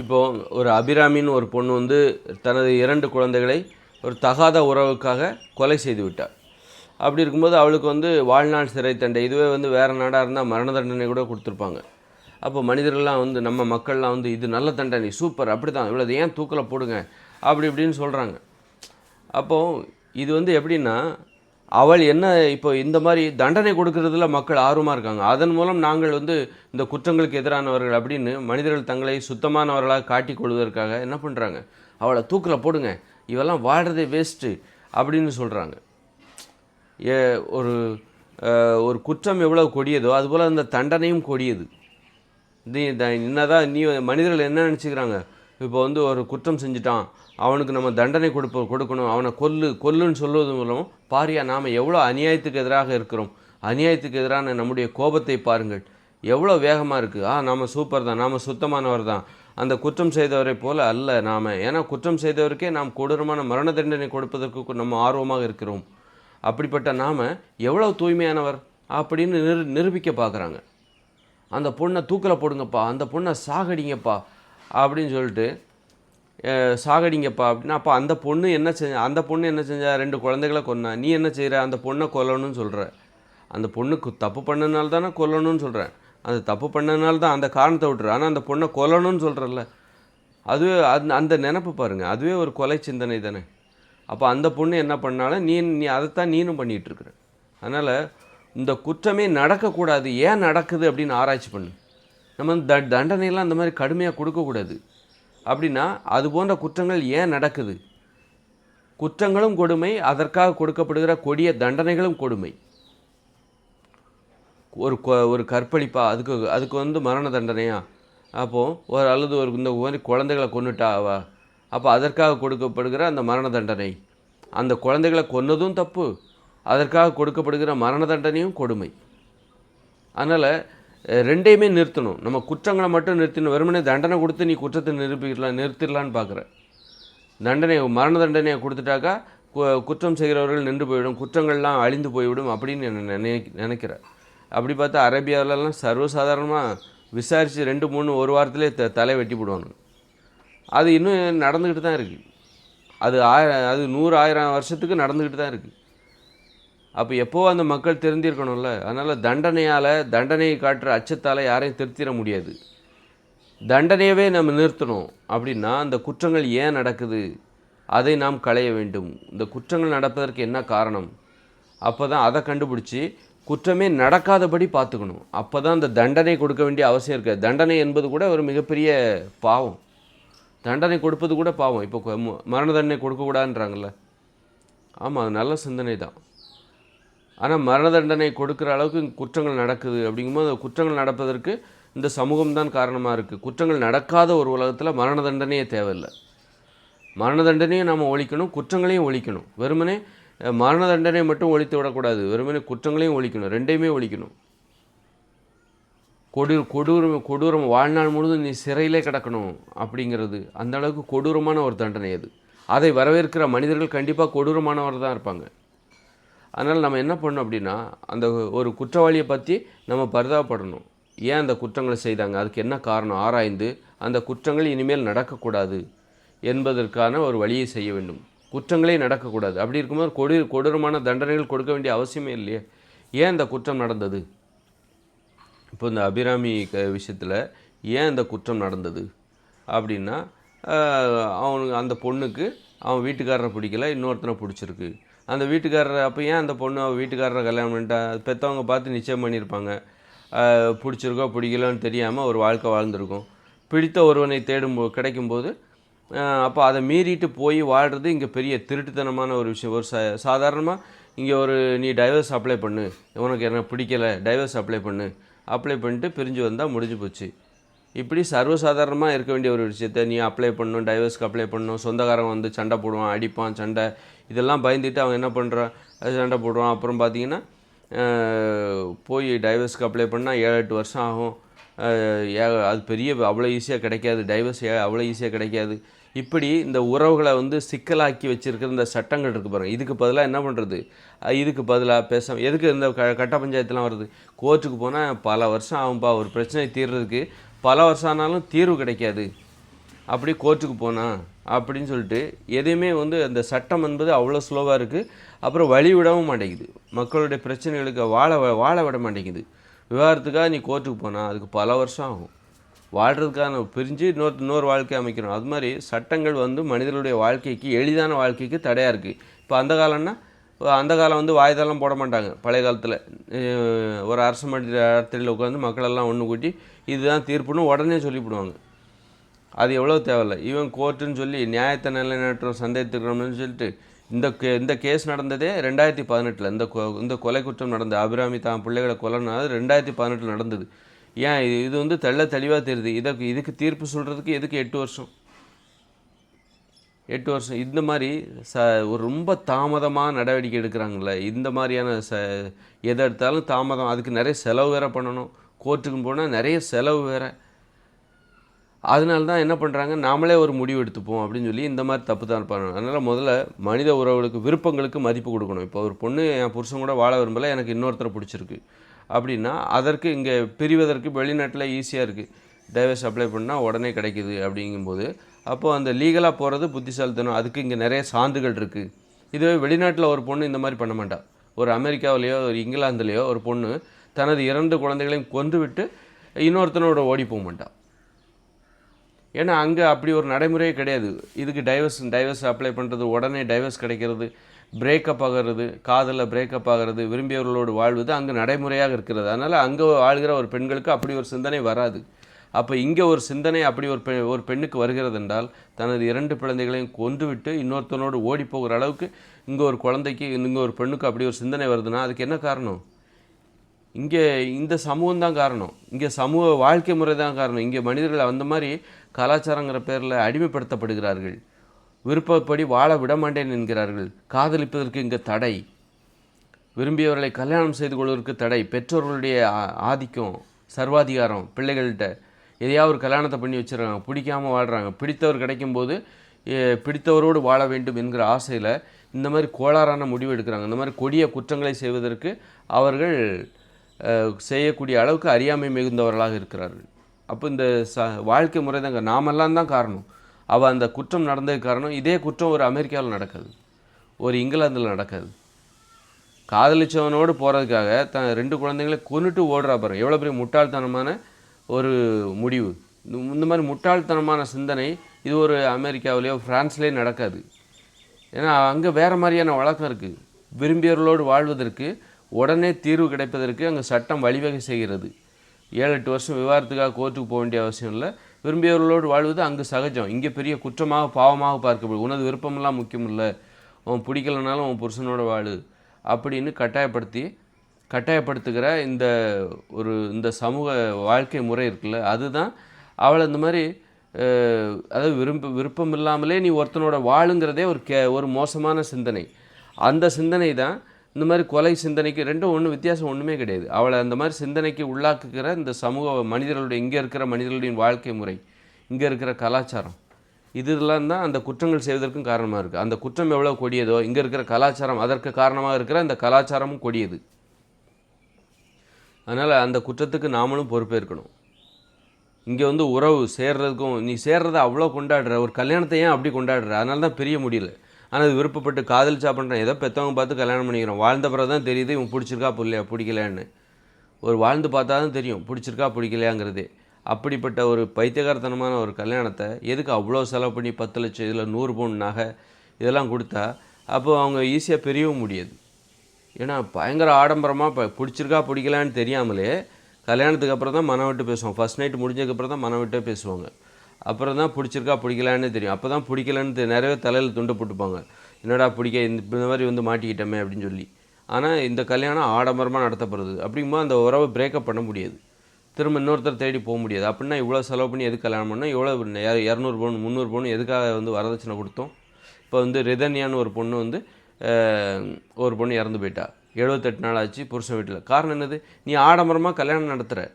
இப்போது ஒரு அபிராமின்னு ஒரு பொண்ணு வந்து தனது இரண்டு குழந்தைகளை ஒரு தகாத உறவுக்காக கொலை செய்து விட்டார். அப்படி இருக்கும்போது அவளுக்கு வந்து வாழ்நாள் சிறை தண்டை இதுவே வந்து வேறு நாடாக இருந்தால் மரண தண்டனை கூட கொடுத்துருப்பாங்க. அப்போ மனிதர்கள்லாம் வந்து நம்ம மக்கள்லாம் வந்து இது நல்ல தண்டனை சூப்பர் அப்படி தான் இவ்வளோ ஏன் தூக்கில் போடுங்க? அப்படி இப்படின்னு சொல்கிறாங்க அப்போது இது வந்து எப்படின்னா அவள் என்ன இப்போ இந்த மாதிரி தண்டனை கொடுக்கறதுல மக்கள் ஆர்வமாக இருக்காங்க. அதன் மூலம் நாங்கள் வந்து இந்த குற்றங்களுக்கு எதிரானவர்கள் அப்படின்னு மனிதர்கள் தங்களை சுத்தமானவர்களாக காட்டிக் கொள்வதற்காக என்ன பண்ணுறாங்க அவளை தூக்கில் போடுங்க. இவெல்லாம் வாழ்கிறதே வேஸ்ட்டு அப்படின்னு சொல்கிறாங்க ஏ ஒரு ஒரு குற்றம் எவ்வளோ கொடியதோ அதுபோல் அந்த தண்டனையும் கொடியது. நீ என்ன என்னதான் நீ மனிதர்கள் என்ன நினச்சிக்கிறாங்க? இப்போ வந்து ஒரு குற்றம் செஞ்சுட்டான். அவனுக்கு நம்ம தண்டனை கொடுப்ப கொடுக்கணும். அவனை கொல்லு கொல்லுன்னு சொல்வது மூலம் பாரியா நாம் எவ்வளோ அநியாயத்துக்கு எதிராக இருக்கிறோம்? அநியாயத்துக்கு எதிரான நம்முடைய கோபத்தை பாருங்கள். எவ்வளோ வேகமாக இருக்குது ஆ நாம் சூப்பர் தான். நாம் சுத்தமானவர் தான். அந்த குற்றம் செய்தவரை போல அல்ல நாம். ஏன்னா குற்றம் செய்தவருக்கே நாம் கொடூரமான மரண தண்டனை கொடுப்பதற்கு நம்ம ஆர்வமாக இருக்கிறோம். அப்படிப்பட்ட நாம் எவ்வளோ தூய்மையானவர் அப்படின்னு நிரு நிரூபிக்க பார்க்குறாங்க அந்த பொண்ணை தூக்கில் போடுங்கப்பா. அந்த பொண்ணை சாகடிங்கப்பா. அப்படின்னு சொல்லிட்டு சாகடிங்கப்பா அப்படின்னா அப்போ அந்த பொண்ணு என்ன செஞ்ச அந்த பொண்ணு என்ன செஞ்சா ரெண்டு குழந்தைகளை கொன்னா? நீ என்ன செய்கிற அந்த பொண்ணை கொல்லணும்னு சொல்கிற அந்த பொண்ணுக்கு தப்பு பண்ணனால தானே கொல்லணும்னு சொல்கிறேன் அந்த தப்பு பண்ணனால தான் அந்த காரணத்தை விட்டுரு ஆனால் அந்த பொண்ணை கொல்லணும்னு சொல்கிறல்ல அதுவே அந் அந்த நினப்பு பாருங்கள் அதுவே ஒரு கொலை சிந்தனை தானே. அப்போ அந்த பொண்ணு என்ன பண்ணாலும் நீ நீ அதைத்தான் நீனும் பண்ணிகிட்ருக்குற. அதனால் இந்த குற்றமே நடக்கக்கூடாது. ஏன் நடக்குது அப்படின்னு ஆராய்ச்சி பண்ணு. நம்ம த தண்டனையெல்லாம் அந்த மாதிரி கடுமையாக கொடுக்கக்கூடாது. அப்படின்னா அது போன்ற குற்றங்கள் ஏன் நடக்குது? குற்றங்களும் கொடுமை அதற்காக கொடுக்கப்படுகிற கொடிய தண்டனைகளும் கொடுமை. ஒரு கொ- ஒரு கற்பழிப்பா அதுக்கு அதுக்கு வந்து மரண தண்டனையா? அப்போது ஒரு அல்லது ஒரு இந்த மாதிரி குழந்தைகளை கொண்டுட்டாவா அப்போ அதற்காக கொடுக்கப்படுகிற அந்த மரண தண்டனை. அந்த குழந்தைகளை கொன்னதும் தப்பு அதற்காக கொடுக்கப்படுகிற மரண தண்டனையும் கொடுமை. அதனால் ரெண்டையுமே நிறுத்தணும். நம்ம குற்றங்களை மட்டும் நிறுத்தணும் வெறுமனே தண்டனை கொடுத்து நீ குற்றத்தை நிரூபிக்கலாம் நிறுத்திடலான்னு பார்க்குற தண்டனை மரண தண்டனையை கொடுத்துட்டாக்கா கு- குற்றம் செய்கிறவர்கள் நின்று போய்விடும் குற்றங்கள்லாம் அழிந்து போய்விடும் அப்படின்னு நான் நினை நினைக்கிறேன் அப்படி பார்த்தா அரேபியாவிலலாம் சர்வசாதாரணமாக விசாரித்து ரெண்டு மூணு ஒரு வாரத்திலே த தலை வெட்டி போடுவாங்க அது இன்னும் நடந்துக்கிட்டு தான் இருக்குது அது ஆயிரம் அது நூறு ஆயிரம் வருஷத்துக்கு நடந்துக்கிட்டு தான் இருக்குது அப்போ எப்போவும் அந்த மக்கள் திருந்திருக்கணும்ல? அதனால் தண்டனையால் தண்டனையை காட்டுற அச்சத்தால் யாரையும் திருத்திட முடியாது. தண்டனையவே நம்ம நிறுத்தணும். அப்படின்னா அந்த குற்றங்கள் ஏன் நடக்குது? அதை நாம் களைய வேண்டும். இந்த குற்றங்கள் நடப்பதற்கு என்ன காரணம்? அப்போ தான் அதை கண்டுபிடிச்சி குற்றமே நடக்காதபடி பார்த்துக்கணும். அப்போ தான் அந்த தண்டனை கொடுக்க வேண்டிய அவசியம் இருக்காது தண்டனை என்பது கூட ஒரு மிகப்பெரிய பாவம். தண்டனை கொடுப்பது கூட பாவம். இப்போ மரண தண்டனை கொடுக்கக்கூடாதுன்றாங்கல்ல. ஆமாம் அது நல்ல சிந்தனை தான் ஆனால் மரண தண்டனை கொடுக்குற அளவுக்கு குற்றங்கள் நடக்குது. அப்படிங்கும்போது அந்த குற்றங்கள் நடப்பதற்கு இந்த சமூகம் தான் காரணமாக இருக்குது குற்றங்கள் நடக்காத ஒரு உலகத்தில் மரண தண்டனையே தேவையில்லை. மரண தண்டனையும் நாம் ஒழிக்கணும் குற்றங்களையும் ஒழிக்கணும். வெறுமனே மரண தண்டனை மட்டும் ஒழித்து விடக்கூடாது. வெறுமனே குற்றங்களையும் ஒழிக்கணும் ரெண்டையுமே ஒழிக்கணும். கொடூர் கொடூரம் கொடூரம் வாழ்நாள் முழுதும் நீ சிறையிலே கிடக்கணும் அப்படிங்கிறது அந்த அளவுக்கு கொடூரமான ஒரு தண்டனை அது. அதை வரவேற்கிற மனிதர்கள் கண்டிப்பாக கொடூரமானவர் தான் இருப்பாங்க. அதனால் நம்ம என்ன பண்ணணும் அப்படின்னா அந்த ஒரு குற்றவாளியை பற்றி நம்ம பரிதாபப்படணும். ஏன் அந்த குற்றங்களை செய்தாங்க? அதுக்கு என்ன காரணம்? ஆராய்ந்து அந்த குற்றங்கள் இனிமேல் நடக்கக்கூடாது என்பதற்கான ஒரு வழியை செய்ய வேண்டும். குற்றங்களே நடக்கக்கூடாது. அப்படி இருக்கும்போது கொடு கொடூரமான தண்டனைகள் கொடுக்க வேண்டிய அவசியமே இல்லையே. ஏன் இந்த குற்றம் நடந்தது? இப்போ இந்த அபிராமி க விஷயத்தில் ஏன் இந்த குற்றம் நடந்தது? அப்படின்னா அவனுக்கு அந்த பொண்ணுக்கு அவன் வீட்டுக்காரரை பிடிக்கல இன்னொருத்தனை பிடிச்சிருக்கு. அந்த வீட்டுக்காரர் அப்போ ஏன் அந்த பொண்ணு அவள் வீட்டுக்காரரை கல்யாணம் பண்ணிட்டா? பெற்றவங்க பார்த்து நிச்சயம் பண்ணியிருப்பாங்க. பிடிச்சிருக்கோ பிடிக்கலன்னு தெரியாமல் ஒரு வாழ்க்கை வாழ்ந்திருக்கும். பிடித்த ஒருவனை தேடும் கிடைக்கும்போது அப்போ அதை மீறிட்டு போய் வாழ்கிறது இங்கே பெரிய திருட்டுத்தனமான ஒரு விஷயம். ஒரு சா சாதாரணமாக இங்கே ஒரு நீ டைவர்ஸ் அப்ளை பண்ணு. உனக்கு என்ன பிடிக்கல டைவர்ஸ் அப்ளை பண்ணு. அப்ளை பண்ணிட்டு பிரிஞ்சு வந்தால் முடிஞ்சு போச்சு. இப்படி சர்வசாதாரணமாக இருக்க வேண்டிய ஒரு விஷயத்த நீ அப்ளை பண்ணணும் டைவர்ஸ்க்கு அப்ளை பண்ணணும் சொந்தக்காரன் வந்து சண்டை போடுவான் அடிப்பான் சண்டை. இதெல்லாம் பயந்துட்டு அவன் என்ன பண்ணுறான் சண்டை போடுவான். அப்புறம் பார்த்தீங்கன்னா போய் டைவர்ஸ்க்கு அப்ளை பண்ணால் ஏழு எட்டு வருஷம் ஆகும். ஏ- அது பெரிய அவ்வளோ ஈஸியாக கிடைக்காது. டைவர்ஸ் அவ்வளோ ஈஸியாக கிடைக்காது. இப்படி இந்த உறவுகளை வந்து சிக்கலாக்கி வச்சுருக்கிற இந்த சட்டங்கள் இருக்குது பாருங்க. இதுக்கு பதிலாக என்ன பண்ணுறது இதுக்கு பதிலாக பேச எதுக்கு இந்த க கட்ட பஞ்சாயத்துலாம் வருது? கோர்ட்டுக்கு போனால் பல வருஷம் ஆகும்பா. ஒரு பிரச்சனை தீர்றதுக்கு பல வருஷம் ஆனாலும் தீர்வு கிடைக்காது. அப்படி கோர்ட்டுக்கு போனால் அப்படின்னு சொல்லிட்டு எதையுமே வந்து அந்த சட்டம் என்பது அவ்வளோ ஸ்லோவாக இருக்குது அப்புறம் வழி விடவும் மாட்டேங்குது. மக்களுடைய பிரச்சனைகளுக்கு வாழ வாழ விட மாட்டேங்குது. விவாகரத்துக்காக நீ கோர்ட்டுக்கு போனால் அதுக்கு பல வருஷம் ஆகும். வாழ்கிறதுக்கான பிரிஞ்சு இன்னொரு இன்னொரு வாழ்க்கை அமைக்கிறோம். அது மாதிரி சட்டங்கள் வந்து மனிதர்களுடைய வாழ்க்கைக்கு எளிதான வாழ்க்கைக்கு தடையாக இருக்குது இப்போ அந்த காலம்னா அந்த காலம் வந்து வாய்தெல்லாம் போட மாட்டாங்க. பழைய காலத்தில் ஒரு அரசு மன்றத்தில் உட்காந்து மக்களெல்லாம் ஒன்று கூட்டி இதுதான் தீர்ப்புன்னு உடனே சொல்லிவிடுவாங்க. அது எவ்வளோ தேவையில்லை. ஈவன் கோர்ட்டுன்னு சொல்லி நியாயத்தை நிலைநாட்டுறோம் சந்தேகத்துக்கிறோம்னு சொல்லிட்டு இந்த கே இந்த கேஸ் நடந்ததே ரெண்டாயிரத்தி பதினெட்டில். இந்த கொ இந்த கொலை குற்றம் நடந்த அபிராமி தான் பிள்ளைகளை கொலைனாது ரெண்டாயிரத்தி பதினெட்டில் நடந்தது. ஏன் இது இது வந்து தெள்ள தெளிவாக தெரியுது. இதற்கு இதுக்கு தீர்ப்பு சொல்கிறதுக்கு எதுக்கு எட்டு வருஷம்? எட்டு வருஷம். இந்த மாதிரி ச ஒரு ரொம்ப தாமதமாக நடவடிக்கை எடுக்கிறாங்கல்ல. இந்த மாதிரியான ச எதை எடுத்தாலும் தாமதம். அதுக்கு நிறைய செலவு வேற பண்ணணும். கோர்ட்டுக்கும் போனால் நிறைய செலவு வேறு. அதனால தான் என்ன பண்ணுறாங்க நாமளே ஒரு முடிவு எடுத்துப்போம் அப்படின்னு சொல்லி இந்த மாதிரி தப்பு தான் இருப்பாங்க அதனால் முதல்ல மனித உறவுகளுக்கு விருப்பங்களுக்கு மதிப்பு கொடுக்கணும். இப்போ ஒரு பொண்ணு என் புருஷன் கூட வாழ விரும்பலை எனக்கு இன்னொருத்தரை பிடிச்சிருக்கு. அப்படின்னா அதற்கு இங்கே பிரிவதற்கு வெளிநாட்டில் ஈஸியாக இருக்குது டைவர்ஸ் அப்ளை பண்ணால் உடனே கிடைக்குது அப்படிங்கும்போது அப்போது அந்த லீகலாக போகிறது புத்திசாலித்தனம். அதுக்கு இங்கே நிறைய சான்றுகள் இருக்குது இதுவே வெளிநாட்டில் ஒரு பொண்ணு இந்த மாதிரி பண்ண மாட்டா. ஒரு அமெரிக்காவிலேயோ ஒரு இங்கிலாந்துலேயோ ஒரு பொண்ணு தனது இரண்டு குழந்தைகளையும் கொன்றுவிட்டு இன்னொருத்தனோட ஓடி போக மாட்டான். ஏன்னா அங்கே அப்படி ஒரு நடைமுறையே கிடையாது. இதுக்கு டைவர்ஸ் டைவர்ஸ் அப்ளை பண்ணுறது உடனே டைவர்ஸ் கிடைக்கிறது பிரேக்கப் ஆகிறது காதலில் பிரேக்கப் ஆகிறது விரும்பியவர்களோடு வாழ்வது அங்கே நடைமுறையாக இருக்கிறது. அதனால் அங்கே வாழ்கிற ஒரு பெண்களுக்கு அப்படி ஒரு சிந்தனை வராது. அப்போ இங்கே ஒரு சிந்தனை அப்படி ஒரு பெ ஒரு பெண்ணுக்கு வருகிறது என்றால் தனது இரண்டு குழந்தைகளையும் கொன்றுவிட்டு இன்னொருத்தனோடு ஓடி போகிற அளவுக்கு இங்கே ஒரு குழந்தைக்கு இங்கே ஒரு பெண்ணுக்கு அப்படி ஒரு சிந்தனை வருதுன்னா அதுக்கு என்ன காரணம்? இங்கே இந்த சமூகம் தான் காரணம். இங்கே சமூக வாழ்க்கை முறை தான் காரணம். இங்கே மனிதர்கள் அந்த மாதிரி கலாச்சாரங்கிற பேரில் அடிமைப்படுத்தப்படுகிறார்கள். விருப்பப்படி வாழ விட மாட்டேன் என்கிறார்கள். காதலிப்பதற்கு இங்கே தடை. விரும்பியவர்களை கல்யாணம் செய்து கொள்வதற்கு தடை. பெற்றோர்களுடைய ஆதிக்கம் சர்வாதிகாரம் பிள்ளைகள்கிட்ட எதையாவது ஒரு கல்யாணத்தை பண்ணி வச்சுருக்காங்க பிடிக்காம வாழ்கிறாங்க பிடித்தவர் கிடைக்கும்போது பிடித்தவரோடு வாழ வேண்டும் என்கிற ஆசையில் இந்த மாதிரி கோளாறான முடிவு எடுக்கிறாங்க. இந்த மாதிரி கொடிய குற்றங்களை செய்வதற்கு அவர்கள் செய்யக்கூடிய அளவுக்கு அறியாமை மிகுந்தவர்களாக இருக்கிறார்கள். அப்போ இந்த ச வாழ்க்கை முறை தாங்க நாமெல்லாம் தான் காரணம். அவள் அந்த குற்றம் நடந்தது காரணம் இதே குற்றம் ஒரு அமெரிக்காவில் நடக்குது. ஒரு இங்கிலாந்தில் நடக்காது. காதலிச்சவனோடு போகிறதுக்காக தன் ரெண்டு குழந்தைங்களை கொன்னுட்டு ஓடுறா பாருங்க. எவ்வளோ பெரிய முட்டாள்தனமான ஒரு முடிவு. இந்த இந்த மாதிரி முட்டாள்தனமான சிந்தனை இது ஒரு அமெரிக்காவிலேயோ ஃப்ரான்ஸ்லேயோ நடக்காது. ஏன்னா அங்கே வேறு மாதிரியான வழக்கம் இருக்குது விரும்பியவர்களோடு வாழ்வதற்கு உடனே தீர்வு கிடைப்பதற்கு அங்கே சட்டம் வழிவகை செய்கிறது. ஏழு எட்டு வருஷம் விவாதத்துக்காக கோர்ட்டுக்கு போக வேண்டிய அவசியம் இல்லை. விரும்பியவர்களோடு வாழ்வது அங்கு சகஜம். இங்கே பெரிய குற்றமாக பாவமாக பார்க்கப்படும் உனது விருப்பமெல்லாம் முக்கியம் இல்லை. உன் பிடிக்கலனாலும் உன் புருஷனோட வாழு. அப்படின்னு கட்டாயப்படுத்தி கட்டாயப்படுத்துகிற இந்த ஒரு இந்த சமூக வாழ்க்கை முறை இருக்குல்ல அதுதான் அவளை இந்த மாதிரி அதாவது விரும்ப விருப்பம் இல்லாமலே நீ ஒருத்தனோட வாழுங்கிறதே ஒரு கே ஒரு மோசமான சிந்தனை. அந்த சிந்தனை தான் இந்த மாதிரி கொலை சிந்தனைக்கு ரெண்டும் ஒன்றும் வித்தியாசம் ஒன்றுமே கிடையாது. அவளை அந்த மாதிரி சிந்தனைக்கு உள்ளாக்குகிற இந்த சமூக மனிதர்களுடைய இங்கே இருக்கிற மனிதர்களுடைய வாழ்க்கை முறை இங்கே இருக்கிற கலாச்சாரம் இதெல்லாம் தான் அந்த குற்றங்கள் செய்வதற்கும் காரணமாக இருக்குது அந்த குற்றம் எவ்வளோ கொடியதோ இங்கே இருக்கிற கலாச்சாரம் அதற்கு காரணமாக இருக்கிற அந்த கலாச்சாரமும் கொடியது. அதனால் அந்த குற்றத்துக்கு நாமளும் பொறுப்பேற்கணும். இங்கே வந்து உறவு சேர்றதுக்கும் நீ சேர்றதை அவ்வளோ கொண்டாடுற ஒரு கல்யாணத்தை ஏன் அப்படி கொண்டாடுற? அதனால தான் பிரிய முடியல. ஆனால் அது விருப்பப்பட்டு காதலிச்சா பண்ணுறேன் ஏதோ பெற்றவங்க பார்த்து கல்யாணம் பண்ணிக்கிறோம். வாழ்ந்த பிறகு தான் தெரியுது இவன் பிடிச்சிருக்கா பிள்ளையா பிடிக்கலன்னு ஒரு வாழ்ந்து பார்த்தா தான் தெரியும் பிடிச்சிருக்கா பிடிக்கலையாங்கிறதே. அப்படிப்பட்ட ஒரு பைத்தியகாரத்தனமான ஒரு கல்யாணத்தை எதுக்கு அவ்வளோ செலவு பண்ணி பத்து லட்சம் இதில் நூறு பவுன் நகை இதெல்லாம் கொடுத்தா அப்போ அவங்க ஈஸியாக பிரியவும் முடியாது. ஏன்னா பயங்கர ஆடம்பரமாக இப்போ பிடிச்சிருக்கா பிடிக்கலான்னு தெரியாமலே கல்யாணத்துக்கு அப்புறம் தான் மனம் விட்டு பேசுவோம் ஃபர்ஸ்ட் நைட் முடிஞ்சதுக்கப்புறம் தான் மனம் விட்டே பேசுவாங்க. அப்புறம் தான் பிடிச்சிருக்கா பிடிக்கலான்னு தெரியும். அப்போ தான் பிடிக்கலன்னு தெ- நிறைய தலையில் துண்டு போட்டுப்பாங்க. என்னடா பிடிக்க இந்த மாதிரி வந்து மாட்டிக்கிட்டோமே அப்படின்னு சொல்லி. ஆனால் இந்த கல்யாணம் ஆடம்பரமாக நடத்தப்படுறது அப்படிங்கும்போது அந்த உறவை பிரேக்கப் பண்ண முடியாது. திரும்ப இன்னொருத்தர் தேடி போக முடியாது. அப்படின்னா இவ்வளோ செலவு பண்ணி எதுக்கு கல்யாணம் பண்ணால் இவ்வளோ இரநூறு பவுன் முந்நூறு பவுன் எதுக்காக வந்து வரதட்சணை கொடுத்தோம்? இப்போ வந்து ரிதன்யான்னு ஒரு பொண்ணு வந்து ஒரு பொண்ணு இறந்து போயிட்டா. எழுபத்தெட்டு நாள் ஆச்சு புருஷன் வீட்டில். காரணம் என்னது? நீ ஆடம்பரமாக கல்யாணம் நடத்துகிற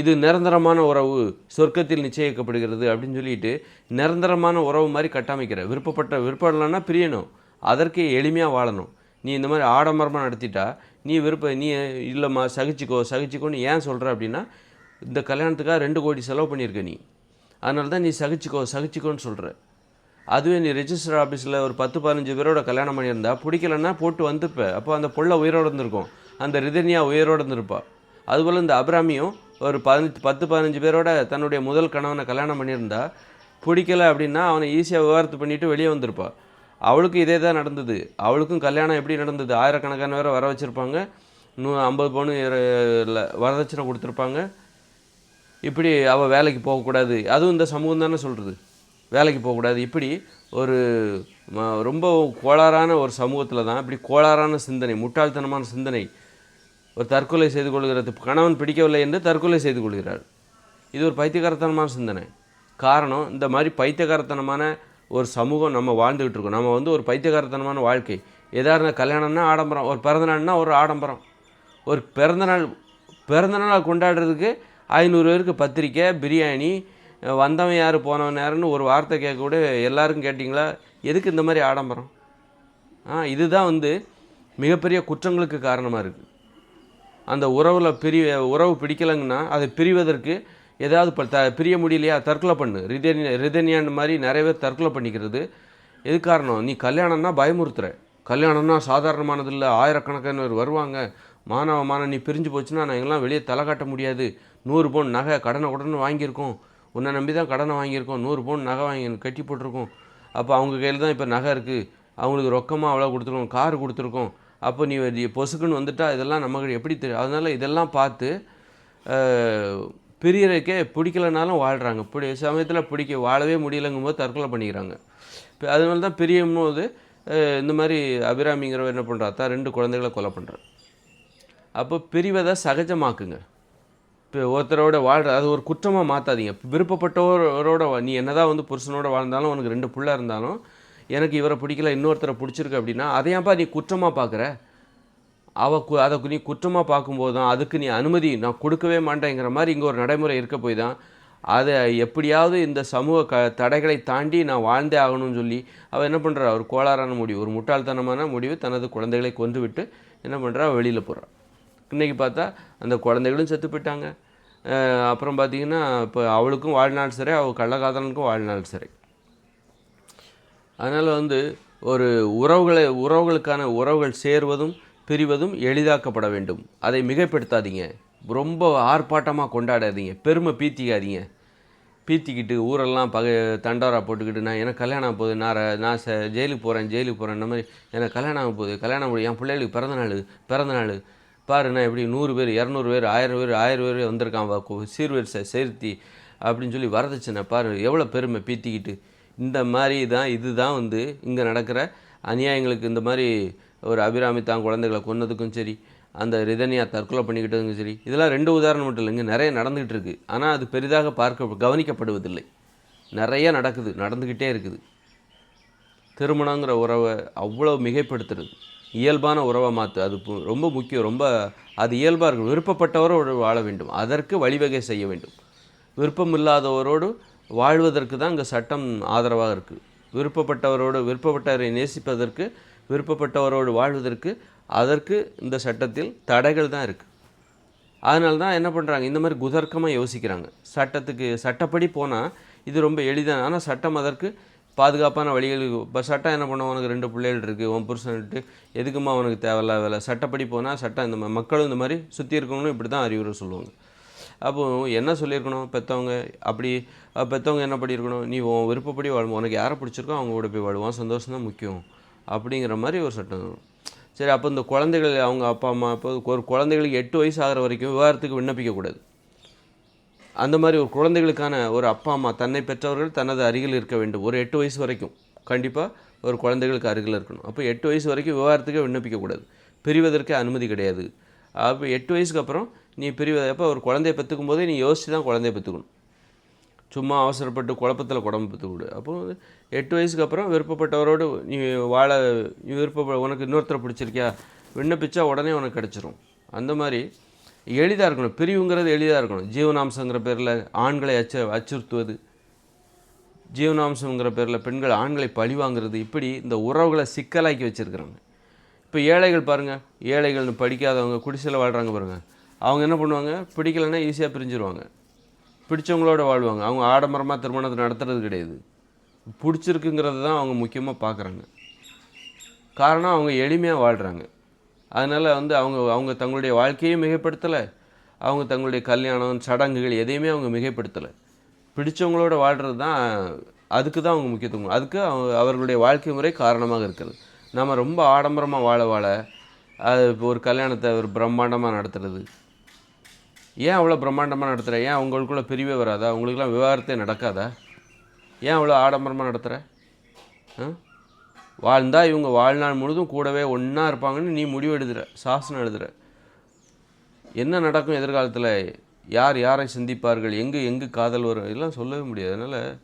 இது நிரந்தரமான உறவு சொர்க்கத்தில் நிச்சயிக்கப்படுகிறது அப்படின்னு சொல்லிட்டு நிரந்தரமான உறவு மாதிரி கட்டமைக்கிற. விருப்பப்பட்ட விருப்பம் இல்லைன்னா பிரியணும். அதற்கு எளிமையாக வாழணும். நீ இந்த மாதிரி ஆடம்பரமாக நடத்திட்டா நீ விருப்ப நீ இல்லைம்மா சகிச்சுக்கோ சகிச்சுக்கோன்னு ஏன் சொல்கிற அப்படின்னா இந்த கல்யாணத்துக்காக ரெண்டு கோடி செலவு பண்ணியிருக்க நீ. அதனால தான் நீ சகிச்சுக்கோ சகிச்சுக்கோன்னு சொல்கிற அதுவே நீ ரெஜிஸ்டர் ஆஃபீஸில் ஒரு பத்து பதினஞ்சு பேரோட கல்யாணம் பண்ணியிருந்தா பிடிக்கலன்னா போட்டு வந்துப்ப அப்போ அந்த பொள்ள உயிரோடு இருந்திருக்கும். அந்த ரிதன்யா உயிரோடு இருந்திருப்பா. அதுபோல் இந்த அபிராமியும் ஒரு பதினஞ்சு பத்து பதினஞ்சு பேரோட தன்னுடைய முதல் கணவனை கல்யாணம் பண்ணியிருந்தா பிடிக்கல அப்படின்னா அவனை ஈஸியாக விவகாரத்து பண்ணிவிட்டு வெளியே வந்திருப்பாள் அவளுக்கும் இதே தான் நடந்தது. அவளுக்கும் கல்யாணம் எப்படி நடந்தது? ஆயிரக்கணக்கான பேரை வர வச்சுருப்பாங்க. நூ ஐம்பது பவுன் வரதட்சணை கொடுத்துருப்பாங்க. இப்படி அவள் வேலைக்கு போகக்கூடாது. அதுவும் இந்த சமூகம் தானே சொல்கிறது வேலைக்கு போகக்கூடாது. இப்படி ஒரு ம- ரொம்ப கோளாறான ஒரு சமூகத்தில் தான் இப்படி கோளாறான சிந்தனை முட்டாள்தனமான சிந்தனை ஒரு தற்கொலை செய்து கொள்கிறது கணவன் பிடிக்கவில்லை என்று தற்கொலை செய்து கொள்கிறார் இது ஒரு பைத்தியகாரத்தனமான சிந்தனை. காரணம் இந்த மாதிரி பைத்தியகாரத்தனமான ஒரு சமூகம் நம்ம வாழ்ந்துக்கிட்டு இருக்கோம். நம்ம வந்து ஒரு பைத்தியகாரத்தனமான வாழ்க்கை. எதாக இருந்தால் கல்யாணம்னா ஆடம்பரம் ஒரு பிறந்தநாள்னா ஒரு ஆடம்பரம். ஒரு பிறந்தநாள் பிறந்தநாள் கொண்டாடுறதுக்கு ஐநூறு பேருக்கு பத்திரிக்கை பிரியாணி வந்தவன் யார் போனவன் யாருன்னு ஒரு வார்த்தை கேட்க கூட எல்லாருக்கும் கேட்டிங்களா? எதுக்கு இந்த மாதிரி ஆடம்பரம்? ஆ இதுதான் வந்து மிகப்பெரிய குற்றங்களுக்கு காரணமாக இருக்குது அந்த உறவில் பிரி உறவு பிடிக்கலைங்கன்னா அதை பிரிவதற்கு ஏதாவது இப்போ த பிரிய முடியலையா? தற்கொலை பண்ணு. ரிதன்யா ரிதன்யான் மாதிரி நிறைய பேர் தற்கொலை பண்ணிக்கிறது. எது காரணம்? நீ கல்யாணம்னா பயமுறுத்துற. கல்யாணம்னா சாதாரணமானது இல்லை ஆயிரக்கணக்கானவர் வருவாங்க. மாணவ மாணவ நீ பிரிஞ்சு போச்சுன்னா நான் எங்கெல்லாம் வெளியே தலை காட்ட முடியாது. நூறு பவுன் நகை கடனை உடனே வாங்கியிருக்கோம். உன்னை நம்பி தான் கடனை வாங்கியிருக்கோம். நூறு பவுன் நகை வாங்கி கட்டி போட்டிருக்கோம். அப்போ அவங்க கையில் தான் இப்போ நகை இருக்குது அவங்களுக்கு ரொக்கமாக அவ்வளோ கொடுத்துருக்கோம். கார் கொடுத்துருக்கோம். அப்போ நீ பொசுக்குன்னு வந்துட்டா இதெல்லாம் நமக்கு எப்படி தெரியும் அதனால் இதெல்லாம் பார்த்து அஹ், பிடிக்கலனாலும் வாழ்கிறாங்க பிடி சமயத்தில் பிடிக்க வாழவே முடியலைங்கும் போது தற்கொலை பண்ணிக்கிறாங்க. இப்போ அதனால தான் பிரியும் போது இந்த மாதிரி அபிராமிங்கிறவ என்ன பண்ணுறா தான் ரெண்டு குழந்தைகளை கொலை பண்ணுறான் அப்போ பிரிவதை சகஜமாக்குங்க. இப்போ ஒருத்தரோட வாழ்கிற அது ஒரு குற்றமாக மாற்றாதீங்க விருப்பப்பட்டவரோட நீ என்னதான் வந்து புருஷனோட வாழ்ந்தாலும் உனக்கு ரெண்டு பிள்ளை இருந்தாலும் எனக்கு இவரை பிடிக்கல இன்னொருத்தரை பிடிச்சிருக்கு அப்படின்னா அதையாப்பா நீ குற்றமாக பார்க்குற? அவ கு அதை நீ குற்றமாக பார்க்கும்போது தான் அதுக்கு நீ அனுமதி நான் கொடுக்கவே மாட்டேங்கிற மாதிரி இங்கே ஒரு நடைமுறை இருக்க போய் தான் அதை எப்படியாவது இந்த சமூக க தடைகளை தாண்டி நான் வாழ்ந்தே ஆகணும்னு சொல்லி அவள் என்ன பண்ணுறா ஒரு கோளாறான முடிவு ஒரு முட்டாள்தனமான முடிவு தனது குழந்தைகளை கொன்றுவிட்டு என்ன பண்ணுறா வெளியில் போகிறாள் இன்றைக்கி பார்த்தா அந்த குழந்தைகளும் செத்து போயிட்டாங்க. அப்புறம் பார்த்தீங்கன்னா இப்போ அவளுக்கும் வாழ்நாள் சிறை அவள் கள்ளக்காதலனுக்கும் வாழ்நாள் சிறை. அதனால் வந்து ஒரு உறவுகளை உறவுகளுக்கான உறவுகள் சேர்வதும் பிரிவதும் எளிதாக்கப்பட வேண்டும். அதை மிகைப்படுத்தாதீங்க. ரொம்ப ஆர்ப்பாட்டமாக கொண்டாடாதீங்க. பெருமை பீத்திக்காதீங்க. பீத்திக்கிட்டு ஊரெல்லாம் பக தண்டோரா போட்டுக்கிட்டு நான் எனக்கு கல்யாணம் ஆக போகுது நான் நான் ச ஜெயிலுக்கு போகிறேன் ஜெயிலுக்கு போகிறேன் இந்த மாதிரி எனக்கு கல்யாணம் ஆக போகுது கல்யாணம் முடியும் என் பிள்ளைகளுக்கு பிறந்தநாள் பிறந்தநாள் பாரு நான் எப்படி நூறு பேர் இரநூறு பேர் ஆயிரம் பேர் ஆயிரம் பேர் வந்திருக்கான் சீர்வரிசை சேர்த்தி அப்படின்னு சொல்லி வரதட்சணை பாரு எவ்வளோ பெருமை பீத்திக்கிட்டு. இந்த மாதிரி தான் இதுதான் வந்து இங்கே நடக்கிற அநியாயங்களுக்கு இந்த மாதிரி ஒரு அபிராமி தான் குழந்தைகளை கொன்னதுக்கும் சரி அந்த ரிதனியா தற்கொலை பண்ணிக்கிட்டதுக்கும் சரி இதெல்லாம் ரெண்டு உதாரணம் மட்டும் இல்லைங்க நிறைய நடந்துகிட்டு இருக்குது ஆனால் அது பெரிதாக பார்க்க கவனிக்கப்படுவதில்லை. நிறைய நடக்குது நடந்துக்கிட்டே இருக்குது. திருமணங்கிற உறவை அவ்வளோ மிகைப்படுத்துறது. இயல்பான உறவை மாற்று அது ரொம்ப முக்கியம் ரொம்ப அது இயல்பாக இருக்கும். விருப்பப்பட்டவரோடு வாழ வேண்டும். அதற்கு வழிவகை செய்ய வேண்டும். விருப்பம் இல்லாதவரோடு வாழ்வதற்கு தான் இங்கே சட்டம் ஆதரவாக இருக்குது விருப்பப்பட்டவரோடு விருப்பப்பட்டவரை நேசிப்பதற்கு விருப்பப்பட்டவரோடு வாழ்வதற்கு அதற்கு இந்த சட்டத்தில் தடைகள் தான் இருக்குது அதனால தான் என்ன பண்ணுறாங்க இந்த மாதிரி குதர்க்கமாக யோசிக்கிறாங்க. சட்டத்துக்கு சட்டப்படி போனால் இது ரொம்ப எளிதான ஆனால் சட்டம் அதற்கு பாதுகாப்பான வழிகள் இப்போ சட்டம் என்ன பண்ணுவோம் உனக்கு ரெண்டு பிள்ளைகள் இருக்குது உன் புருஷன்ட்டு எதுக்குமா உனக்கு தேவையில்ல வேலை? சட்டப்படி போனால் சட்டம் இந்த மாதிரி மக்களும் இந்த மாதிரி சுற்றி இருக்கவங்களும் இப்படி தான் அறிவுரை சொல்லுவாங்க. அப்போ என்ன சொல்லியிருக்கணும்? பெற்றவங்க அப்படி பெற்றவங்க என்ன பண்ணியிருக்கணும்? நீ உன் விருப்பப்படி வாழும் உனக்கு யாரை பிடிச்சிருக்கோ அவங்க கூட போய் வாழுவான். சந்தோஷம் தான் முக்கியம். அப்படிங்கிற மாதிரி ஒரு சட்டம். வரும். சரி அப்போ இந்த குழந்தைகள் அவங்க அப்பா அம்மா இப்போ ஒரு குழந்தைகளுக்கு எட்டு வயசு ஆகிற வரைக்கும் விவாகரத்துக்கு விண்ணப்பிக்கக்கூடாது. அந்த மாதிரி ஒரு குழந்தைகளுக்கான ஒரு அப்பா அம்மா தன்னை பெற்றவர்கள் தனது அருகில் இருக்க வேண்டும். ஒரு எட்டு வயசு வரைக்கும். கண்டிப்பாக ஒரு குழந்தைகளுக்கு அருகில் இருக்கணும். அப்போ எட்டு வயசு வரைக்கும் விவாகரத்துக்கே விண்ணப்பிக்கக்கூடாது. பிரிவதற்கு அனுமதி கிடையாது. அப்போ எட்டு வயசுக்கு அப்புறம் நீ பிரிவதை அப்போ ஒரு குழந்தைய பெற்றுக்கும் போதே நீ யோசித்து தான் குழந்தைய பெற்றுக்கணும். சும்மா அவசரப்பட்டு குழப்பத்தில் குடம்பு பெற்றுக்கூடு அப்போ வந்து எட்டு வயசுக்கு அப்புறம் விருப்பப்பட்டவரோடு நீ வாழ நீ விருப்ப உனக்கு இன்னொருத்தரை பிடிச்சிருக்கியா? விண்ணப்பிச்சா உடனே உனக்கு கிடச்சிரும். அந்த மாதிரி எளிதாக இருக்கணும். பிரிவுங்கிறது எளிதாக இருக்கணும். ஜீவனாம்சங்கிற பேரில் ஆண்களை அச்ச அச்சுறுத்துவது. ஜீவனாம்சங்கிற பேரில் பெண்கள் ஆண்களை பழி வாங்குறது. இப்படி இந்த உறவுகளை சிக்கலாக்கி வச்சுருக்குறாங்க. இப்போ ஏழைகள் பாருங்கள் ஏழைகள்னு படிக்காதவங்க குடிசையில் வாழ்கிறாங்க பாருங்கள் அவங்க என்ன பண்ணுவாங்க? பிடிக்கலைன்னா ஈஸியாக பிரிஞ்சிருவாங்க. பிடிச்சவங்களோட வாழ்வாங்க. அவங்க ஆடம்பரமாக திருமணத்தை நடத்துறது கிடையாது. பிடிச்சிருக்குங்கிறது தான் அவங்க முக்கியமாக பார்க்குறாங்க காரணம் அவங்க எளிமையாக வாழ்கிறாங்க அதனால் வந்து அவங்க அவங்க தங்களுடைய வாழ்க்கையும் மிகைப்படுத்தலை. அவங்க தங்களுடைய கல்யாணம் சடங்குகள் எதையுமே அவங்க மிகைப்படுத்தலை. பிடிச்சவங்களோட வாழ்கிறது தான் அதுக்கு தான் அவங்க முக்கியத்துவம். அதுக்கு அவங்க அவர்களுடைய வாழ்க்கை முறை காரணமாக இருக்கிறது நம்ம ரொம்ப ஆடம்பரமாக வாழ வாழ அது இப்போ ஒரு கல்யாணத்தை ஒரு பிரம்மாண்டமாக நடத்துறது ஏன் அவ்வளோ பிரம்மாண்டமாக நடத்துகிற ஏன் உங்களுக்குள்ளே பிரிவே வராதா? உங்களுக்குலாம் விவாகரத்தே நடக்காதா? ஏன் அவ்வளோ ஆடம்பரமாக நடத்துகிற ஆ? வாழ்ந்தால் இவங்க வாழ்நாள் முழுதும் கூடவே ஒன்றா இருப்பாங்கன்னு நீ முடிவு எழுதுற சாசனம் எழுதுற. என்ன நடக்கும் எதிர்காலத்தில்? யார் யாரை சிந்திப்பார்கள்? எங்கு எங்கு காதல் வரும்? இதெல்லாம் சொல்லவே முடியாது. அதனால்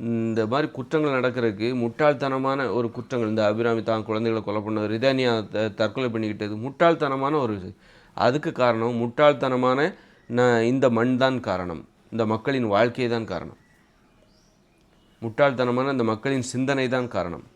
இந்த மாதிரி குற்றங்கள் நடக்கிறதுக்கு முட்டாள்தனமான ஒரு குற்றங்கள் இந்த அபிராமி தான் குழந்தைகளை கொலை பண்ணது ரிதானியா த- தற்கொலை பண்ணிக்கிட்டது முட்டாள்தனமான ஒரு அதுக்கு காரணம் முட்டாள்தனமான நான் இந்த மண் தான் காரணம். இந்த மக்களின் வாழ்க்கை தான் காரணம். முட்டாள்தனமான இந்த மக்களின் சிந்தனை தான் காரணம்.